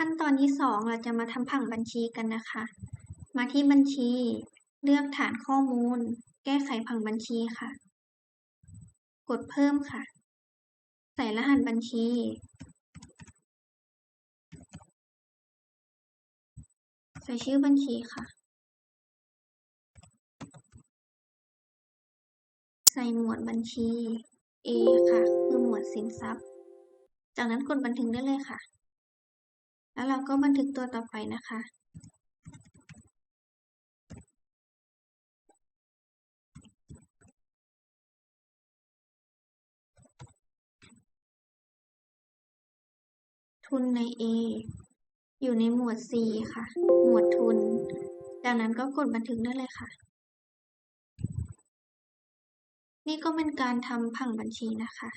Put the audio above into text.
ขั้นตอนที่สองเราจะมาทำผังบัญชีกันนะคะ มาที่บัญชี เลือกฐานข้อมูล แก้ไขผังบัญชีค่ะ กดเพิ่มค่ะ ใส่รหัสบัญชี ใส่ชื่อบัญชีค่ะ ใส่หมวดบัญชี A ค่ะ คือหมวดสินทรัพย์ จากนั้นกดบันทึกได้เลยค่ะ แล้วเราก็บันทึกตัวต่อไปนะคะ ทุนใน A อยู่ในหมวด C ค่ะ หมวดทุน จากนั้นก็กดบันทึกได้เลยค่ะ นี่ก็เป็นการทำผังบัญชีนะคะ